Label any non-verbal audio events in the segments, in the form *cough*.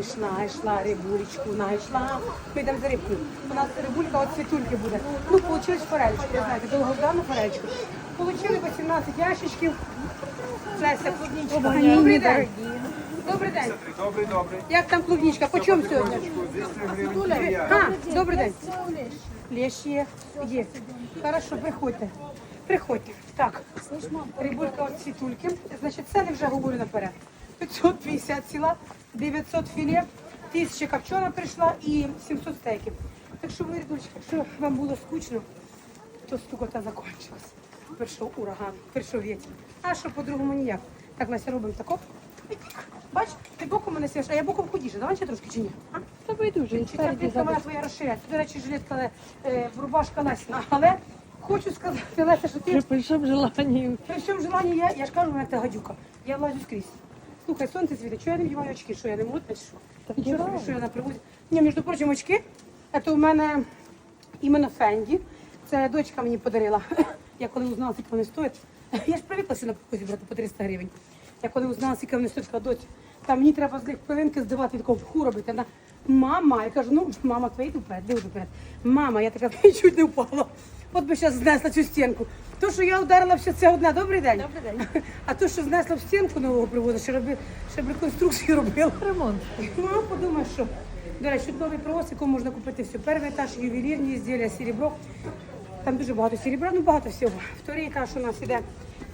Найшла, йшла рибулечку, найшла. Ми йдемо за рибкою. У нас рибулька от світульки буде. Ну, получилось форельчку, ви знаєте, довгождану форельчку. Получили 18 ящичків. Леся, клубничка. Добрий день. Добрий день. Добрий, добрий. Як там клубничка? По чому сьогодні? 200 гривень. А, добрий день. Лещ є. Є. Хорошо, приходьте. Приходьте. Так, рибулька от світульки. Значить, ціни вже говорю наперед. 550 ціла, 900 філе, 1000 копчена прийшла і 700 стейків. Так що ви, рибульчика, якщо вам було скучно, то стукота закончилась. Прийшов ураган, прийшов вітер. А що по-другому ніяк. Так, Леся, робимо тако. Бач, ти боком мене сіш, а я боком худіше. Давай ще трошки чи ні? А? Та байдуже, і Чи ця плітка моя твоя розширяється? До речі, жилетка е, рубашка Лесіна. Але хочу сказати, Леся, що ти Вже прийшов желання. при всьому желанні я, я ж кажу, мене та гадюка. Я влазю скрізь. Слухай, сонце світить, що я не вдіваю очки, що я не модна, що? Та Нічого собі, що я на привозі. Ні, між прочим, очки, це у мене іменно Фенді. Це дочка мені подарила. Я коли узнала, скільки вони стоять. Я ж привикла на привозі брати по 300 гривень. Я коли узнала, скільки вони стоять, сказала, доць, там мені треба з них пилинки здавати, такого вху робити. Вона, мама, я кажу, ну, мама, твої вперед, диви вперед. Мама, я така *laughs* чуть не впала. От би зараз знесла цю стінку. То, що я ударила все це одне, добрий день. Добрий день. А то, що знесла в стінку нового приводу, ще, роби, ще б реконструкцію робила. Ремонт. Ну, подумай, що. До речі, тут новий привоз, якому можна купити все. Перший етаж, ювелірні ізділля, серебро. Там дуже багато серебра, ну багато всього. Вторий етаж у нас іде.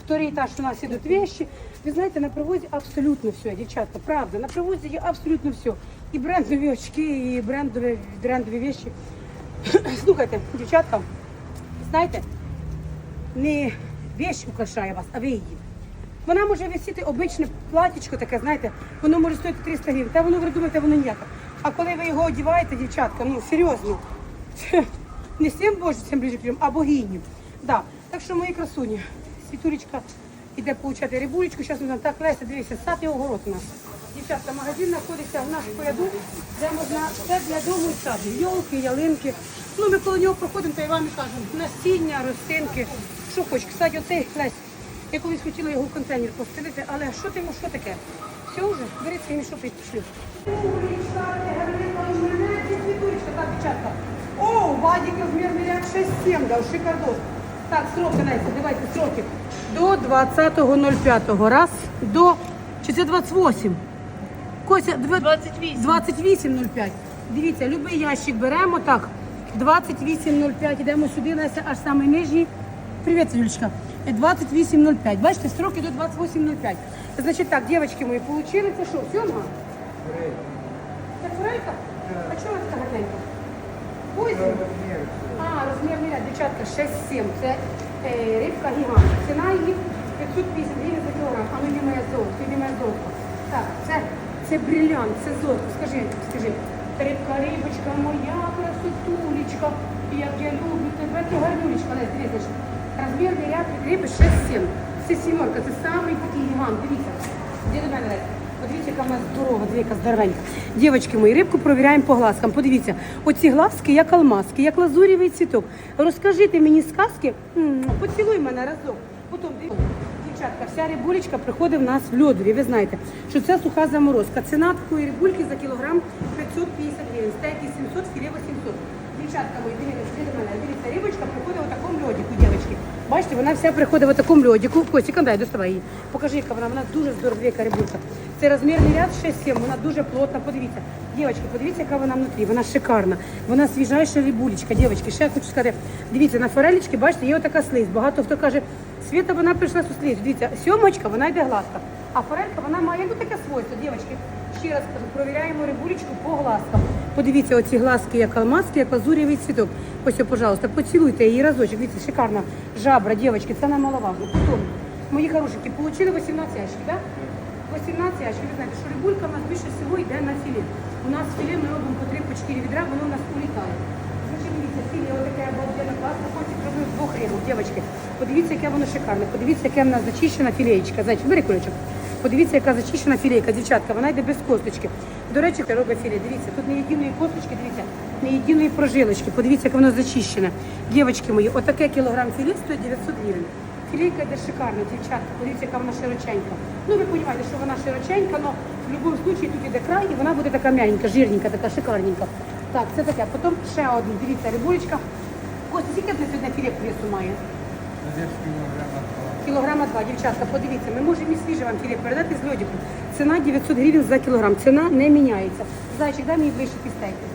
Вторий етаж у нас ідуть вещи. Ви знаєте, на привозі абсолютно все, дівчатка, правда. На привозі є абсолютно все. І брендові очки, і брендові, брендові вещи. *clears throat* Слухайте, дівчатка, знаєте, не вещь украшає вас, а ви її. Вона може висіти обичне платічко таке, знаєте, воно може стоїти 300 гривень, та воно ви думаєте, воно ніяке. А коли ви його одіваєте, дівчатка, ну серйозно, не сім Боже, цим ближе прям, а богині. Да. Так що мої красуні, світулечка іде получати рибулечку, зараз там так Леся, дивіться, сад і огород у нас. Дівчатка, магазин знаходиться в нашому поряду, де можна все для дому і саду. Йолки, ялинки. Ну, ми коли нього проходимо, то я вам і кажу, насіння, рослинки, що хоч. Кстати, оцей Лесь, я колись хотіла його в контейнер постелити, але що ти йому, що таке? Все вже, бери свій мішок і пішли. Так. О, Вадик розмір міряк 6,7, дав шикардос. Так, сроки, Леся, давайте сроки. До 20.05. Раз, до, чи це 28? Кося, дв- 28. 28,05. Дивіться, любий ящик беремо так. 28,05. Йдемо сюди, Леся, аж самий нижній. Привіт, Юлечка. 28,05. Бачите, строки до 28,05. Значить так, дівчатки мої, получили це що? Сьома? Це форелька? А чого вона така гарненька? Ось. А, розмірний ряд, дівчатка, 6-7. Це е, рибка гігант. Ціна її 550 гривень за кілограм. А ну моє золото, моє золото. Так, це, це брилянт, це золото. Скажи, скажи. Рибка, рибочка моя, красотулечка. Як я люблю тебе, ти гарнюлечка. Не, дивіться. Розмірний ряд риби 6-7. Це сімерка, це самий такий гігант. Дивіться. Де до мене? Подивіться, яка в нас здорова, яка здоровенька. Дівчатки мої, рибку провіряємо по глазкам. Подивіться, оці глазки, як алмазки, як лазурєвий цвіток. Розкажіть мені сказки, М, поцілуй мене разок. Потім дивіться. Дівчатка, вся рибулечка приходить в нас в льодові. Ви знаєте, що це суха заморозка. Ціна такої рибульки за кілограм 550 гривень, стейки 700, філе 800. Дівчатка мої, дивіться, сюди. Дивіться, рибочка приходить в такому дівчатки. Бачите, вона вся приходить в такому льодику. Костіка, дай, доставай її. Покажи, яка вона, вона дуже здорова, яка рибулька. Це розмірний ряд 6-7, вона дуже плотна. Подивіться. Дівчатки, подивіться, яка вона внутрі. Вона шикарна. Вона свіжайша рибулечка. Дівчатки, ще я хочу сказати, дивіться, на форелечки, бачите, є отака слизь. Багато хто каже, Світа вона прийшла з слизь. Дивіться, сьомочка, вона йде гладка. А форелька, вона має ну, таке свойство, дівчатки. Ще раз кажу, провіряємо рибулечку по глазкам. Подивіться, оці глазки, як алмазки, як лазурєвий цвіток. Ось, пожалуйста, поцілуйте її разочок. Дивіться, шикарна жабра, дівчатки, це немаловажно. Потім, мої хорошенькі, отримали 18 ящиків, так? 18 ящиків. Ви знаєте, що рибулька у нас більше всього йде на філе. У нас філе ми робимо по 3 по 4 відра, воно у нас улітає. Значить, дивіться, філе отаке обалденне класне, хочуть зробив двох рибок, дівчатки. Подивіться, яке воно шикарне. Подивіться, яке в нас зачищена філеєчка. Знаєте, бери кулечок. Подивіться, яка зачищена філейка, дівчатка, вона йде без косточки. До речі, робить філе. Дивіться, тут не єдиної косточки, дивіться, не єдиної прожилочки. Подивіться, як воно зачищене. Дівчатки мої, отаке кілограм філе стоїть 900 гривень. Філейка йде шикарна, дівчатка. Подивіться, яка вона широченька. Ну, ви розумієте, що вона широченька, але в будь-якому випадку тут іде край, і вона буде така м'ягенька, жирненька, така шикарненька. Так, це таке. Потім ще одну, дивіться, рибулечка. Костя, скільки сьогодні філе весу має? Кілограма два, дівчатка, подивіться, ми можемо і свіже вам філе передати з льодиком. Ціна 900 гривень за кілограм. Ціна не міняється. Зайчик, дай мені ближче ті стейки.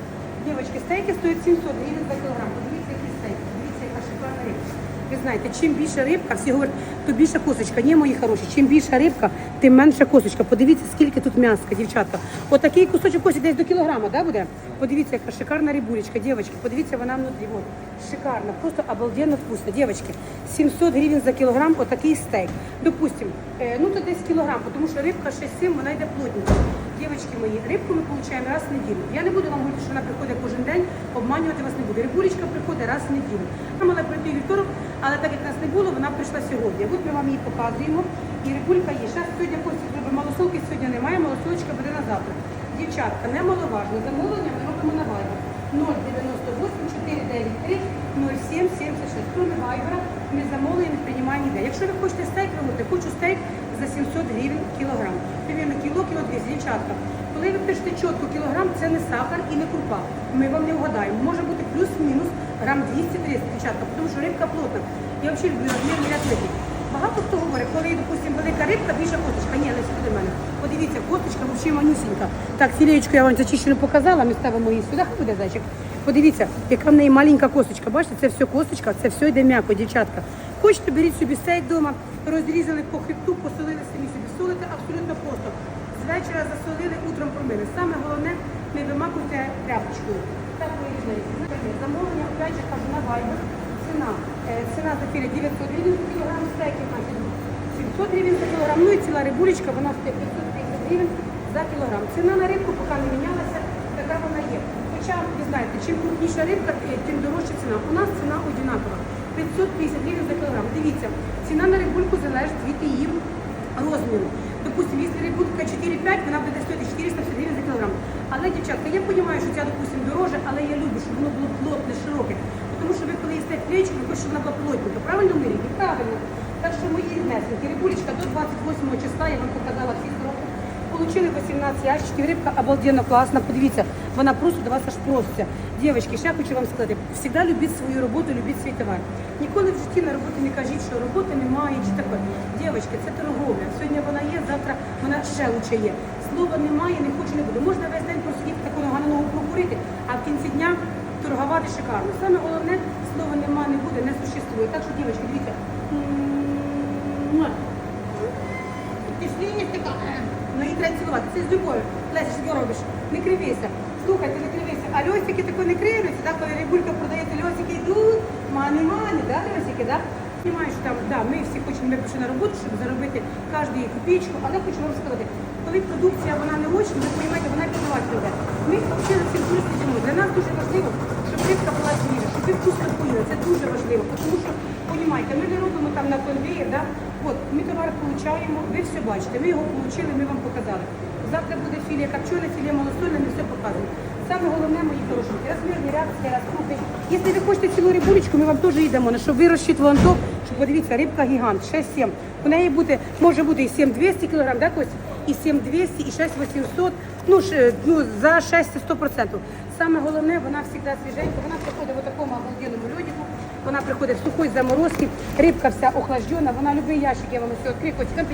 Дівчатки, стейки стоять 700 гривень за кілограм. Подивіться, які стейки. Дивіться, яка шикарна рибка. Ви знаєте, чим більше рибка, всі говорять, то більша косточка. Ні, мої хороші, чим більша рибка, тим менша косточка. Подивіться, скільки тут м'яска, дівчатка. Отакий кусочок кості десь до кілограма, да, буде? Подивіться, яка шикарна рибулечка, дівчатки. Подивіться, вона внутрі. Вот. Шикарна, просто обалденно вкусно. Дівчатки, 700 гривень за кілограм, отакий стейк. Допустим, е, ну то десь кілограм, тому що рибка 6-7, вона йде плотненько. Дівчатки мої, рибку ми отримуємо раз в неділю. Я не буду вам говорити, що вона приходить кожен день, обманювати вас не буду. Рибулечка приходить раз в неділю. Вона мала прийти вівторок, але так як нас не було, вона прийшла сьогодні. Ми вам її показуємо. І рибулька є. Зараз сьогодні Костя зробить малосолки, сьогодні немає, малосолочка буде на завтра. Дівчатка, немаловажно. Замовлення ми робимо на вайбер. 098 493 0776. Кроме вайбера, ми замовлення не приймаємо ніде. Якщо ви хочете стейк, ви говорите, хочу стейк за 700 гривень кілограм. Примірно кіло, кіло 200. Дівчатка, коли ви пишете чітко кілограм, це не сахар і не крупа. Ми вам не вгадаємо. Може бути плюс-мінус грам 200-300, дівчатка, тому що рибка плотна. Я взагалі люблю розмірні ряд рибки. Багато хто говорить, коли, допустимо, велика рибка, більша косточка. Ні, не сюди мене. Подивіться, косточка взагалі манюсінька. Так, філеєчку я вам зачищену показала, ми ставимо її сюди, хай буде зайчик. Подивіться, яка в неї маленька косточка. Бачите, це все косточка, це все йде м'яко, дівчатка. Хочете, беріть собі стейк вдома, розрізали по хребту, посолили самі собі. Солите абсолютно просто. З вечора засолили, утром промили. Саме головне, не вимакуйте тряпочкою. Так ви знаєте. Замовлення, опять же, кажу, на вайбер. Ціна. Е, Ціна за філе 900 гривень за кілограм, стейки в 700 гривень за кілограм. Ну і ціла рибулечка, вона стоїть 530 гривень за кілограм. Ціна на рибку поки не мінялася, така вона є. Хоча, ви знаєте, чим крупніша рибка, тим дорожча ціна. У нас ціна одинакова. 550 гривень за кілограм. Дивіться, ціна на рибульку залежить від її розміру. Допустим, якщо рибулька 4-5, вона буде стоїти 450 гривень за кілограм. Але, дівчатка, я розумію, що ця, допустим, дороже, але я люблю, щоб воно було плотне, широке. Тому що ви коли їсте флечку, ви хочете, щоб вона була плотненька. Правильно ми рідні? Правильно. Так що мої ріднесенькі, рибулечка до 28 числа, я вам показала всі сроки. Получили 18 ящиків, рибка обалденно класна. Подивіться, вона просто до вас аж проситься. Дівчатки, ще хочу вам сказати, завжди любіть свою роботу, любіть свій товар. Ніколи в житті на роботі не кажіть, що роботи немає чи таке. Дівчатки, це торговля. Сьогодні вона є, завтра вона ще лучше є. Слова немає, не хочу, не буду. Можна весь день просидіти таку ногу на ногу прокурити, а в кінці дня торгувати шикарно. Саме головне, слова нема, не буде, не существує. Так що, дівчатки, дивіться. Не така. Ну її треба цілувати. Це з любов'ю. Леся, що робиш? Не кривися. Слухайте, не кривися. А льосики тако не кривляться, коли рибулька продаєте, льосики йдуть, мани мани, да, льосики, да? Знімаю, що там, да, ми всі хочемо, ми пішли на роботу, щоб заробити кожну копійку, але хочу вам сказати, коли продукція вона не очень, ви розумієте, вона продавати буде. Ми взагалі цим дуже слідимо. Для нас дуже важливо, щоб рибка була свіжа, щоб вкусно поїли. Це дуже важливо, тому що, розумієте, ми не робимо там на конвеєр, да? От, ми товар получаємо, ви все бачите, ми його отримали, ми вам показали. Завтра буде філія копчене, філія малосольне, ми все показуємо. Саме головне, мої хороші, розмірні реакції, розкрути. Якщо ви хочете цілу рибулечку, ми вам теж їдемо, на щоб ви розчитували то, що подивіться, рибка гігант, 6-7. У неї буде, може бути і 7-200 кг, да, Кость? І 7-200, і 6-800, ну, ж, ну, за 6 100%. Саме головне, вона завжди свіженька, вона приходить в такому обалденному льодику, вона приходить в сухой заморозки, рибка вся охлаждена, вона любий ящик, я вам все відкрию, Кость, там.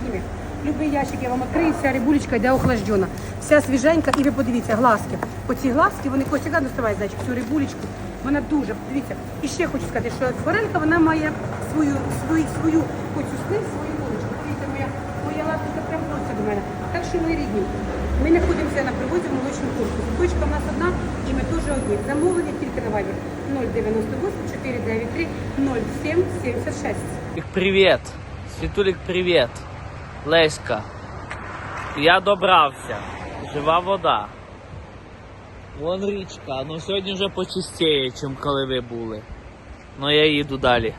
Любий ящик я вам відкрию, вся рибулечка йде охлаждена. Вся свіженька, і ви подивіться, глазки. Оці глазки, вони Костя, да, доставай зайчик, цю рибулечку. Вона дуже, дивіться. І ще хочу сказати, що форелька, вона має свою, свою, свою оцю слив, свою вуличку. Дивіться, моя, моя лапка прям проситься до мене. Так що ми рідні. Ми знаходимося на привозі в молочному корпусі. Точка в нас одна, і ми теж одні. Замовлення тільки на вайбер 098 493 0776. Привіт. Світулік, привіт. Леська. Я добрався. Жива вода. Вон річка, ну сьогодні вже почистіє, чим коли ви були. Ну я їду далі.